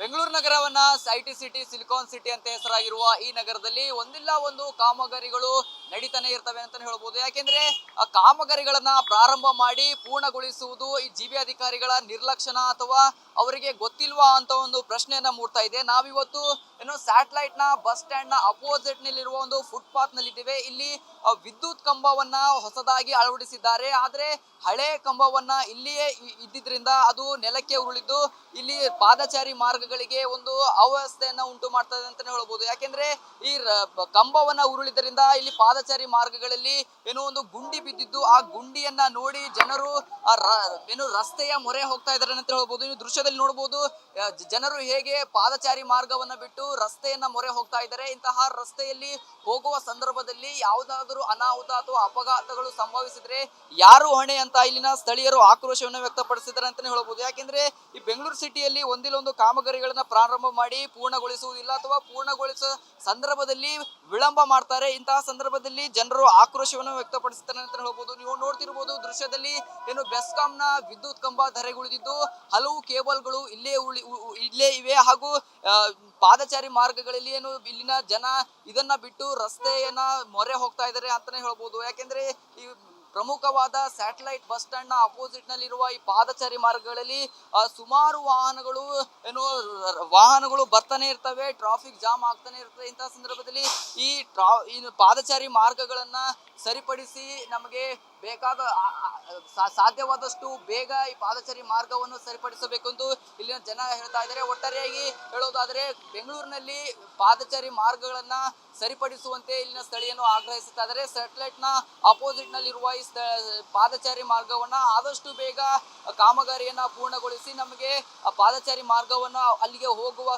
ಬೆಂಗಳೂರು ನಗರವನ್ನ IT city silicon city ಅಂತ ಹೆಸರಾಗಿರುವ ಈ ನಗರದಲ್ಲಿ ಒಂದಿಲ್ಲ ಒಂದು ಕಾಮಗಾರಿಗಳು ನಡೀತಾನೆ ಇರ್ತವೆ ಅಂತ ಹೇಳ್ಬೋದು. ಯಾಕೆಂದ್ರೆ ಕಾಮಗಾರಿಗಳನ್ನ ಪ್ರಾರಂಭ ಮಾಡಿ ಪೂರ್ಣಗೊಳಿಸುವುದು ಈ ಜಿವಿ ಅಧಿಕಾರಿಗಳ ನಿರ್ಲಕ್ಷಣ ಅಥವಾ ಅವರಿಗೆ ಗೊತ್ತಿಲ್ವಾ ಅಂತ ಒಂದು ಪ್ರಶ್ನೆಯನ್ನ ಮೂಡ್ತಾ ಇದೆ. ನಾವಿವತ್ತು ಏನೋ ಸ್ಯಾಟಲೈಟ್ನ ಬಸ್ ಸ್ಟ್ಯಾಂಡ್ನ ಅಪೋಸಿಟ್ ನಲ್ಲಿರುವ ಒಂದು ಫುಟ್ಪಾತ್ ನಲ್ಲಿದ್ದೇವೆ ಇಲ್ಲಿ ಆ, ವಿದ್ಯುತ್ ಕಂಬವನ್ನ ಹೊಸದಾಗಿ ಅಳವಡಿಸಿದ್ದಾರೆ. ಆದ್ರೆ ಹಳೆ ಕಂಬವನ್ನ ಇಲ್ಲಿಯೇ ಇದ್ದಿದ್ರಿಂದ ಅದು ನೆಲಕ್ಕೆ ಉರುಳಿದ್ದು ಇಲ್ಲಿ ಪಾದಚಾರಿ ಮಾರ್ಗಗಳಿಗೆ ಒಂದು ಅವ್ಯವಸ್ಥೆಯನ್ನ ಉಂಟು ಮಾಡ್ತದೆ ಅಂತಾನೆ ಹೇಳ್ಬೋದು. ಯಾಕೆಂದ್ರೆ ಈ ಕಂಬವನ್ನ ಉರುಳಿದ್ರಿಂದ ಇಲ್ಲಿ ಪಾದಚಾರಿ ಮಾರ್ಗಗಳಲ್ಲಿ ಏನೋ ಒಂದು ಗುಂಡಿ ಬಿದ್ದಿದ್ದು, ಆ ಗುಂಡಿಯನ್ನ ನೋಡಿ ಜನರು ಏನು ರಸ್ತೆಯ ಮೊರೆ ಹೋಗ್ತಾ ಇದ್ದಾರೆ ಅಂತ ಹೇಳ್ಬೋದು. ನೀವು ದೃಶ್ಯದಲ್ಲಿ ನೋಡಬಹುದು ಜನರು ಹೇಗೆ ಪಾದಚಾರಿ ಮಾರ್ಗವನ್ನ ಬಿಟ್ಟು ರಸ್ತೆಯನ್ನ ಮೊರೆ ಹೋಗ್ತಾ ಇದ್ದಾರೆ. ಇಂತಹ ರಸ್ತೆಯಲ್ಲಿ ಹೋಗುವ ಸಂದರ್ಭದಲ್ಲಿ ಯಾವುದಾದರೂ ಅನಾಹುತ ಅಥವಾ ಅಪಘಾತಗಳು ಸಂಭವಿಸಿದ್ರೆ ಯಾರು ಹೊಣೆ ಅಂತ ಇಲ್ಲಿನ ಸ್ಥಳೀಯರು ಆಕ್ರೋಶವನ್ನು ವ್ಯಕ್ತಪಡಿಸಿದ್ದಾರೆ ಅಂತಾನೆ ಹೇಳ್ಬೋದು. ಯಾಕೆಂದ್ರೆ ಈ ಬೆಂಗಳೂರು ಸಿಟಿಯಲ್ಲಿ ಒಂದಿಲ್ಲೊಂದು ಕಾಮಗಾರಿಗಳನ್ನ ಪ್ರಾರಂಭ ಮಾಡಿ ಪೂರ್ಣಗೊಳಿಸುವುದಿಲ್ಲ ಅಥವಾ ಪೂರ್ಣಗೊಳಿಸುವ ಸಂದರ್ಭದಲ್ಲಿ ವಿಳಂಬ ಮಾಡ್ತಾರೆ. ಇಂತಹ ಸಂದರ್ಭದಲ್ಲಿ ಜನರು ಆಕ್ರೋಶವನ್ನು ವ್ಯಕ್ತಪಡಿಸುತ್ತಾರೆ ಅಂತ ಹೇಳ್ಬೋದು. ನೀವು ನೋಡ್ತಿರ್ಬೋದು, ದೃಶ್ಯದಲ್ಲಿ ಏನು ಬೆಸ್ಕಾಂನ ವಿದ್ಯುತ್ ಕಂಬ ಧರೆಗುಳಿದಿದ್ದು, ಹಲವು ಕೇಬಲ್ಗಳು ಇಲ್ಲೇ ಉಳಿ ಇಲ್ಲೇ ಇವೆ. ಹಾಗೂ ಪಾದಚಾರಿ ಮಾರ್ಗಗಳಲ್ಲಿ ಏನು ಇಲ್ಲಿನ ಜನ ಇದನ್ನ ಬಿಟ್ಟು ರಸ್ತೆಯನ್ನ ಮೊರೆ ಹೋಗ್ತಾ ಇದ್ದಾರೆ ಅಂತಾನೆ ಹೇಳ್ಬೋದು. ಯಾಕೆಂದ್ರೆ ಈ ಪ್ರಮುಖವಾದ ಸ್ಯಾಟಲೈಟ್ ಬಸ್ ಸ್ಟ್ಯಾಂಡ್ನ ಅಪೋಸಿಟ್ ನಲ್ಲಿರುವ ಈ ಪಾದಚಾರಿ ಮಾರ್ಗಗಳಲ್ಲಿ ಸುಮಾರು ವಾಹನಗಳು, ಏನು, ವಾಹನಗಳು ಬರ್ತಾನೆ ಇರ್ತವೆ, ಟ್ರಾಫಿಕ್ ಜಾಮ್ ಆಗ್ತಾನೆ ಇರ್ತವೆ ಇಂತಹ ಸಂದರ್ಭದಲ್ಲಿ ಈ ಟ್ರಾ, ಈ ಪಾದಚಾರಿ ಮಾರ್ಗಗಳನ್ನ ಸರಿಪಡಿಸಿ ನಮಗೆ ಬೇಕಾದ ಸಾಧ್ಯವಾದಷ್ಟು ಬೇಗ ಈ ಪಾದಚಾರಿ ಮಾರ್ಗವನ್ನು ಸರಿಪಡಿಸಬೇಕು ಎಂದು ಇಲ್ಲಿನ ಜನ ಹೇಳ್ತಾ ಇದ್ದಾರೆ. ಒಟ್ಟಾರೆಯಾಗಿ ಹೇಳೋದಾದ್ರೆ, ಬೆಂಗಳೂರಿನಲ್ಲಿ ಪಾದಚಾರಿ ಮಾರ್ಗಗಳನ್ನ ಸರಿಪಡಿಸುವಂತೆ ಇಲ್ಲಿನ ಸ್ಥಳೀಯರು ಆಗ್ರಹಿಸುತ್ತಾ ಇದ್ದಾರೆ. ಸ್ಯಾಟಲೈಟ್ನ ಅಪೋಸಿಟ್ ನಲ್ಲಿರುವ ಈ ಪಾದಚಾರಿ ಮಾರ್ಗವನ್ನ ಆದಷ್ಟು ಬೇಗ ಕಾಮಗಾರಿಯನ್ನ ಪೂರ್ಣಗೊಳಿಸಿ ನಮಗೆ ಪಾದಚಾರಿ ಮಾರ್ಗವನ್ನ ಅಲ್ಲಿಗೆ ಹೋಗುವ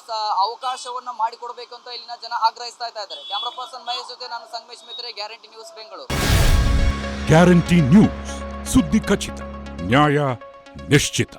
ಅವಕಾಶವನ್ನ ಮಾಡಿಕೊಡ್ಬೇಕು ಅಂತ ಇಲ್ಲಿನ ಜನ ಆಗ್ರಹಿಸ್ತಾ ಇದ್ದಾರೆ. ಕ್ಯಾಮ್ರಾ ಪರ್ಸನ್ ಮಹೇಶ್ ಜೊತೆ ನಾನು Sangamesh Mitre guarantee news Bengaluru guarantee news ಸುದ್ದಿ ಖಚಿತ, ನ್ಯಾಯ ನಿಶ್ಚಿತ.